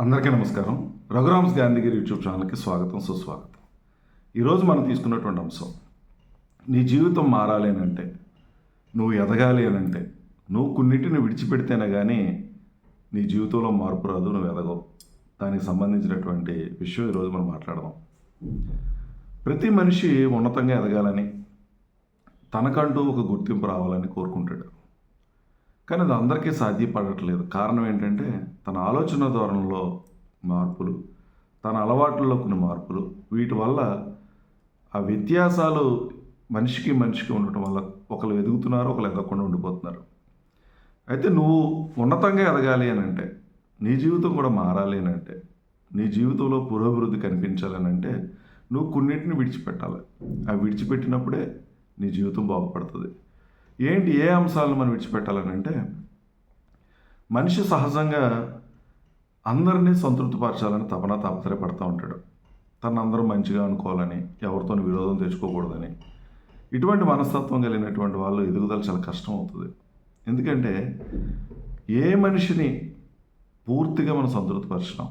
అందరికీ నమస్కారం. రఘురామ్స్ గాంధీగిరి యూట్యూబ్ ఛానల్కి స్వాగతం సుస్వాగతం. ఈరోజు మనం తీసుకున్నటువంటి అంశం నీ జీవితం మారాలి అని అంటే నువ్వు ఎదగాలి అని అంటే నువ్వు కొన్నింటిని విడిచిపెడితేనే కానీ నీ జీవితంలో మార్పు రాదు నువ్వు ఎదగవు. దానికి సంబంధించినటువంటి విషయం ఈరోజు మనం మాట్లాడదాం. ప్రతి మనిషి ఉన్నతంగా ఎదగాలని తనకంటూ ఒక గుర్తింపు రావాలని కోరుకుంటాడు. కానీ అది అందరికీ సాధ్యపడట్లేదు. కారణం ఏంటంటే తన ఆలోచన ధోరణిలో మార్పులు తన అలవాట్లలో కొన్ని మార్పులు వీటి వల్ల ఆ వ్యత్యాసాలు మనిషికి మనిషికి ఉండటం వల్ల ఒకరు ఎదుగుతున్నారు ఒకరు ఎదగకుండా ఉండిపోతున్నారు. అయితే నువ్వు ఉన్నతంగా ఎదగాలి అని అంటే నీ జీవితం కూడా మారాలి అని అంటే నీ జీవితంలో పురోభివృద్ధి కనిపించాలని అంటే నువ్వు కొన్నింటిని విడిచిపెట్టాలి. అవి విడిచిపెట్టినప్పుడే నీ జీవితం బాగుపడుతుంది. ఏంటి ఏ అంశాలను మనం విడిచిపెట్టాలని అంటే మనిషి సహజంగా అందరినీ సంతృప్తిపరచాలని తపన తాపత్రయపడుతూ ఉంటాడు. తను అందరూ మంచిగా అనుకోవాలని ఎవరితో విరోధం తెచ్చుకోకూడదని. ఇటువంటి మనస్తత్వం కలిగినటువంటి వాళ్ళు ఎదుగుదల చాలా కష్టం అవుతుంది ఎందుకంటే ఏ మనిషిని పూర్తిగా మనం సంతృప్తిపరచడం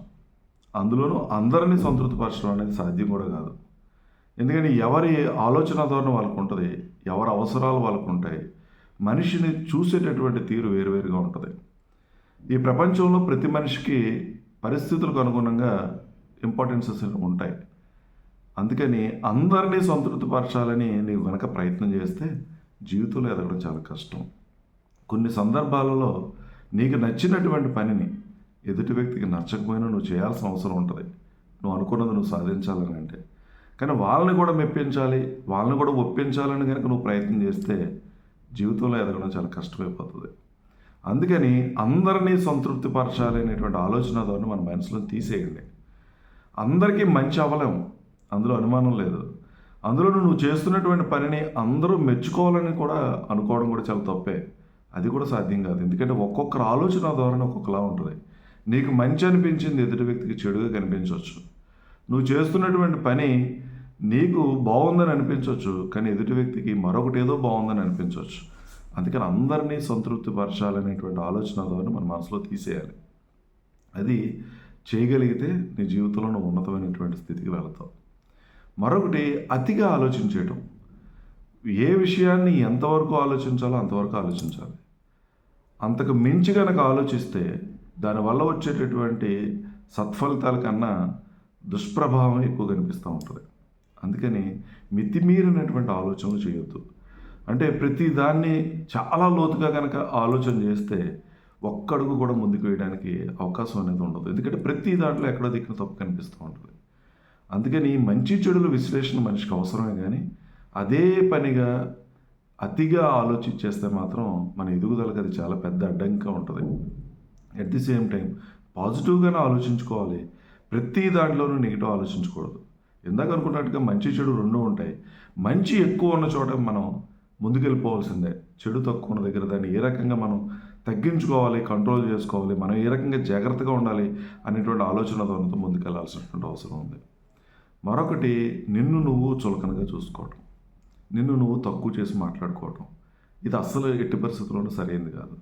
అందులోనూ అందరినీ సంతృప్తిపరచడం అనేది సాధ్యం కూడా కాదు. ఎందుకంటే ఎవరి ఆలోచన ధోరణి వాళ్ళకు ఉంటుంది ఎవరి అవసరాలు వాళ్ళకు ఉంటాయి. మనిషిని చూసేటటువంటి తీరు వేరువేరుగా ఉంటుంది. ఈ ప్రపంచంలో ప్రతి మనిషికి పరిస్థితులకు అనుగుణంగా ఇంపార్టెన్సెస్ ఉంటాయి. అందుకని అందరినీ సంతృప్తిపరచాలని నీవు కనుక ప్రయత్నం చేస్తే జీవితంలో ఎదగడం చాలా కష్టం. కొన్ని సందర్భాలలో నీకు నచ్చినటువంటి పనిని ఎదుటి వ్యక్తికి నచ్చకపోయినా నువ్వు చేయాల్సిన అవసరం ఉంటుంది. నువ్వు అనుకున్నది నువ్వు సాధించాలని అంటే. కానీ వాళ్ళని కూడా మెప్పించాలి వాళ్ళని కూడా ఒప్పించాలని కనుక నువ్వు ప్రయత్నం చేస్తే జీవితంలో ఎదగడం చాలా కష్టమైపోతుంది. అందుకని అందరినీ సంతృప్తిపరచాలి అనేటువంటి ఆలోచన ద్వారా మన మనసులో తీసేయండి. అందరికీ మంచి అవ్వలేము అందులో అనుమానం లేదు. అందులో నువ్వు చేస్తున్నటువంటి పనిని అందరూ మెచ్చుకోవాలని కూడా అనుకోవడం కూడా చాలా తప్పే. అది కూడా సాధ్యం కాదు. ఎందుకంటే ఒక్కొక్కరు ఆలోచన ధోరణి ఒక్కొక్కలా ఉంటుంది. నీకు మంచి అనిపించింది ఎదుటి వ్యక్తికి చెడుగా కనిపించవచ్చు. నువ్వు చేస్తున్నటువంటి పని నీకు బాగుందని అనిపించవచ్చు కానీ ఎదుటి వ్యక్తికి మరొకటి ఏదో బాగుందని అనిపించవచ్చు. అందుకని అందరినీ సంతృప్తిపరచాలనేటువంటి ఆలోచన ద్వారా మన మనసులో తీసేయాలి. అది చేయగలిగితే నీ జీవితంలో నువ్వు ఉన్నతమైనటువంటి స్థితికి వెళతావు. మరొకటి అతిగా ఆలోచించేయటం. ఏ విషయాన్ని ఎంతవరకు ఆలోచించాలో అంతవరకు ఆలోచించాలి. అంతకు మించి కనుక ఆలోచిస్తే దానివల్ల వచ్చేటటువంటి సత్ఫలితాల కన్నా దుష్ప్రభావం ఎక్కువ కనిపిస్తూ ఉంటుంది. అందుకని మితిమీరినటువంటి ఆలోచనలు చేయొద్దు. అంటే ప్రతి దాన్ని చాలా లోతుగా కనుక ఆలోచన చేస్తే ఒక్కడుగు కూడా ముందుకు వేయడానికి అవకాశం అనేది ఉండదు. ఎందుకంటే ప్రతి దాంట్లో ఎక్కడో దిక్కున తప్పు కనిపిస్తూ ఉంటుంది. అందుకని మంచి చెడుల విశ్లేషణ మనిషికి అవసరమే కానీ అదే పనిగా అతిగా ఆలోచించేస్తే మాత్రం మన ఎదుగుదలకు అది చాలా పెద్ద అడ్డంగా ఉంటుంది. ఎట్ ది సేమ్ టైం పాజిటివ్గానే ఆలోచించుకోవాలి. ప్రతి దాంట్లోనూ నెగిటివ్ ఆలోచించకూడదు. ఇందాక అనుకున్నట్టుగా మంచి చెడు రెండూ ఉంటాయి. మంచి ఎక్కువ ఉన్న చోట మనం ముందుకెళ్ళిపోవాల్సిందే. చెడు తక్కువ ఉన్న దగ్గర దాన్ని ఏ రకంగా మనం తగ్గించుకోవాలి కంట్రోల్ చేసుకోవాలి మనం ఏ రకంగా జాగ్రత్తగా ఉండాలి అనేటువంటి ఆలోచనతో ముందుకెళ్ళాల్సినటువంటి అవసరం ఉంది. మరొకటి నిన్ను నువ్వు చులకనగా చూసుకోవటం. నిన్ను నువ్వు తక్కువ చేసి మాట్లాడుకోవటం. ఇది అస్సలు ఎట్టి పరిస్థితుల్లోనూ సరైనది కాదు.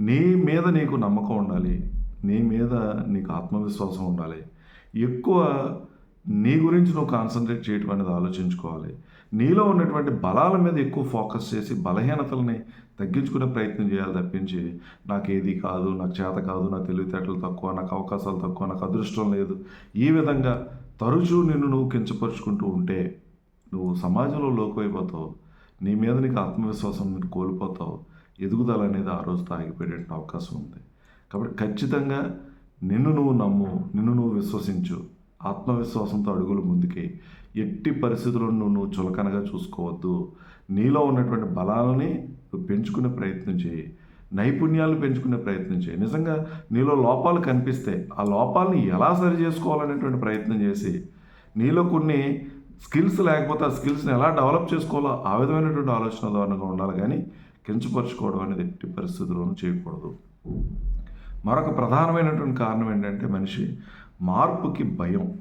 నీ మీద నీకు నమ్మకం ఉండాలి. నీ మీద నీకు ఆత్మవిశ్వాసం ఉండాలి. ఎక్కువ నీ గురించి నువ్వు కాన్సన్ట్రేట్ చేయటం అనేది ఆలోచించుకోవాలి. నీలో ఉన్నటువంటి బలాల మీద ఎక్కువ ఫోకస్ చేసి బలహీనతల్ని తగ్గించుకునే ప్రయత్నం చేయాలి తప్పించి నాకు ఏది కాదు నాకు చేత కాదు నా తెలివితేటలు తక్కువ నాకు అవకాశాలు తక్కువ నాకు అదృష్టం లేదు. ఈ విధంగా తరచూ నిన్ను నువ్వు కించపరుచుకుంటూ ఉంటే నువ్వు సమాజంలో లోకైపోతావు నీ మీద నీకు ఆత్మవిశ్వాసం నేను కోల్పోతావు. ఎదుగుదల అనేది ఆ రోజు ఆగిపోయే అవకాశం ఉంది. కాబట్టి ఖచ్చితంగా నిన్ను నువ్వు నమ్ము నిన్ను నువ్వు విశ్వసించు. ఆత్మవిశ్వాసంతో అడుగులు ముందుకి. ఎట్టి పరిస్థితులను నువ్వు చులకనగా చూసుకోవద్దు. నీలో ఉన్నటువంటి బలాలని నువ్వు పెంచుకునే ప్రయత్నం చేయి. నైపుణ్యాలు పెంచుకునే ప్రయత్నం చేయి. నిజంగా నీలో లోపాలు కనిపిస్తే ఆ లోపాలని ఎలా సరి చేసుకోవాలనేటువంటి ప్రయత్నం చేసి నీలో కొన్ని స్కిల్స్ లేకపోతే ఆ స్కిల్స్ని ఎలా డెవలప్ చేసుకోవాలో ఆ విధమైనటువంటి ఆలోచన ధోరణిగా ఉండాలి. కానీ కించపరుచుకోవడం అనేది ఎట్టి పరిస్థితుల్లోనూ చేయకూడదు. మరొక ప్రధానమైనటువంటి కారణం ఏంటంటే మనిషి మార్పుకి భయం.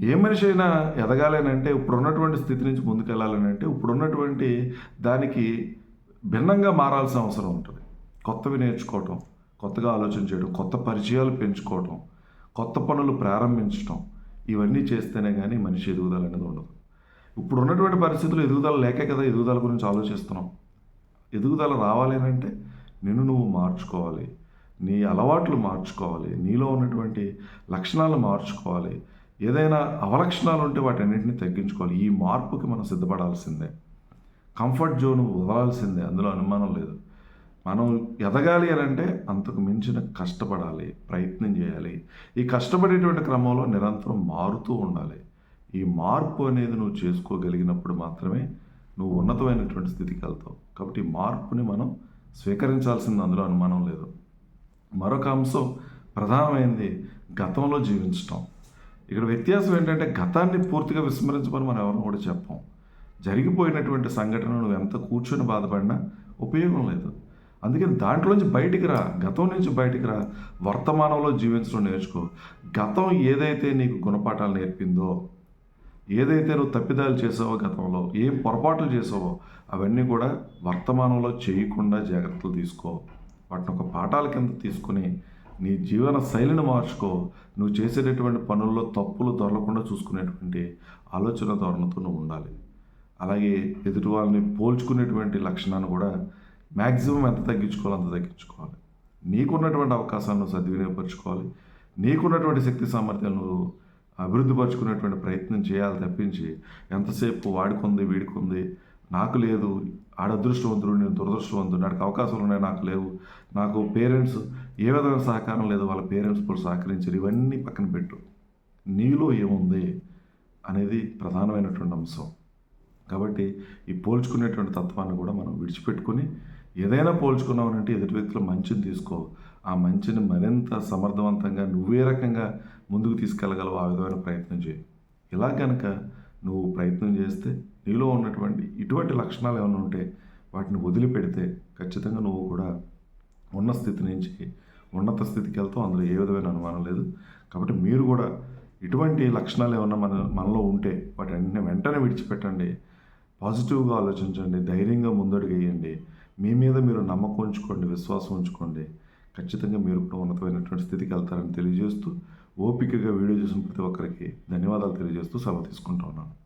ఏ మనిషి అయినా ఎదగాలనంటే ఇప్పుడున్నటువంటి ఇప్పుడు ఉన్నటువంటి స్థితి నుంచి ముందుకెళ్ళాలని అంటే ఇప్పుడు ఉన్నటువంటి దానికి భిన్నంగా మారాల్సిన అవసరం ఉంటుంది. కొత్తవి నేర్చుకోవటం కొత్తగా ఆలోచన చేయడం కొత్త పరిచయాలు పెంచుకోవటం కొత్త పనులు ప్రారంభించటం ఇవన్నీ చేస్తేనే కానీ మనిషి ఎదుగుదల అనేది ఉండదు. ఇప్పుడు ఉన్నటువంటి పరిస్థితులు ఎదుగుదల లేకే కదా ఎదుగుదల గురించి ఆలోచిస్తున్నాం. ఎదుగుదల రావాలి అంటే నిన్ను నువ్వు మార్చుకోవాలి. నీ అలవాట్లు మార్చుకోవాలి నీలో ఉన్నటువంటి లక్షణాలు మార్చుకోవాలి. ఏదైనా అవలక్షణాలు ఉంటే వాటన్నిటిని తగ్గించుకోవాలి. ఈ మార్పుకి మనం సిద్ధపడాల్సిందే. కంఫర్ట్ జోన్ వదలాల్సిందే అందులో అనుమానం లేదు. మనం ఎదగాలి అని అంటే అంతకు మించిన కష్టపడాలి ప్రయత్నం చేయాలి. ఈ కష్టపడేటువంటి క్రమంలో నిరంతరం మారుతూ ఉండాలి. ఈ మార్పు అనేది నువ్వు చేసుకోగలిగినప్పుడు మాత్రమే నువ్వు ఉన్నతమైనటువంటి స్థితికి వెళ్తావు. కాబట్టి ఈ మార్పుని మనం స్వీకరించాల్సింది అందులో అనుమానం లేదు. మరొక అంశం ప్రధానమైనది గతంలో జీవించటం. ఇక్కడ వ్యత్యాసం ఏంటంటే గతాన్ని పూర్తిగా విస్మరించమని మనం ఎవరిని కూడా చెప్పం. జరిగిపోయినటువంటి సంఘటన నువ్వు ఎంత కూర్చొని బాధపడినా ఉపయోగం లేదు. అందుకని దాంట్లోంచి బయటికి రా గతం నుంచి బయటికి రా వర్తమానంలో జీవించడం నేర్చుకో. గతం ఏదైతే నీకు గుణపాఠాలు నేర్పిందో ఏదైతే నువ్వు తప్పిదాలు చేసావో గతంలో ఏం పొరపాట్లు చేసావో అవన్నీ కూడా వర్తమానంలో చేయకుండా జాగ్రత్తలు తీసుకో. వాటిని ఒక పాఠాల కింద తీసుకుని నీ జీవన శైలిని మార్చుకో. నువ్వు చేసేటటువంటి పనుల్లో తప్పులు దొరలకుండా చూసుకునేటువంటి ఆలోచన ధోరణితో నువ్వు ఉండాలి. అలాగే ఎదుటి వాళ్ళని పోల్చుకునేటువంటి లక్షణాన్ని కూడా మ్యాక్సిమం ఎంత తగ్గించుకోవాలో అంత తగ్గించుకోవాలి. నీకున్నటువంటి అవకాశాలను సద్వినియోగపరచుకోవాలి. నీకున్నటువంటి శక్తి సామర్థ్యాలను నువ్వు అభివృద్ధి ప్రయత్నం చేయాలి తప్పించి ఎంతసేపు వాడుకుంది వీడుకుంది నాకు లేదు. ఆడ అదృష్టవంతుడు నేను దురదృష్టవంతుడు. నాకు అవకాశాలు ఉన్నాయి నాకు లేవు. నాకు పేరెంట్స్ ఏ విధమైన సహకారం లేదు వాళ్ళ పేరెంట్స్ కూడా సహకరించారు. ఇవన్నీ పక్కన పెట్టు. నీలో ఏముంది అనేది ప్రధానమైనటువంటి అంశం. కాబట్టి ఈ పోల్చుకునేటువంటి తత్వాన్ని కూడా మనం విడిచిపెట్టుకుని ఏదైనా పోల్చుకున్నామనంటే ఎదుటి వ్యక్తుల మంచిని తీసుకో. ఆ మంచిని మరింత సమర్థవంతంగా నువ్వే రకంగా ముందుకు తీసుకెళ్ళగలవు ఆ విధమైన ప్రయత్నం చేయి. ఇలా కనుక నువ్వు ప్రయత్నం చేస్తే నీలో ఉన్నటువంటి ఇటువంటి లక్షణాలు ఏమైనా ఉంటే వాటిని వదిలిపెడితే ఖచ్చితంగా నువ్వు కూడా ఉన్న స్థితి నుంచి ఉన్నత స్థితికి వెళ్తావు. అందులో ఏ విధమైన అనుమానం లేదు. కాబట్టి మీరు కూడా ఇటువంటి లక్షణాలు ఏమన్నా మన మనలో ఉంటే వాటి అన్ని వెంటనే విడిచిపెట్టండి. పాజిటివ్గా ఆలోచించండి. ధైర్యంగా ముందడుగు వేయండి మీ మీద మీరు నమ్మకం ఉంచుకోండి. విశ్వాసం ఉంచుకోండి. ఖచ్చితంగా మీరు కూడా ఉన్నతమైనటువంటి స్థితికి వెళ్తారని తెలియజేస్తూ ఓపికగా వీడియో చూసిన ప్రతి ఒక్కరికి ధన్యవాదాలు తెలియజేస్తూ సెలవు తీసుకుంటా ఉన్నాను.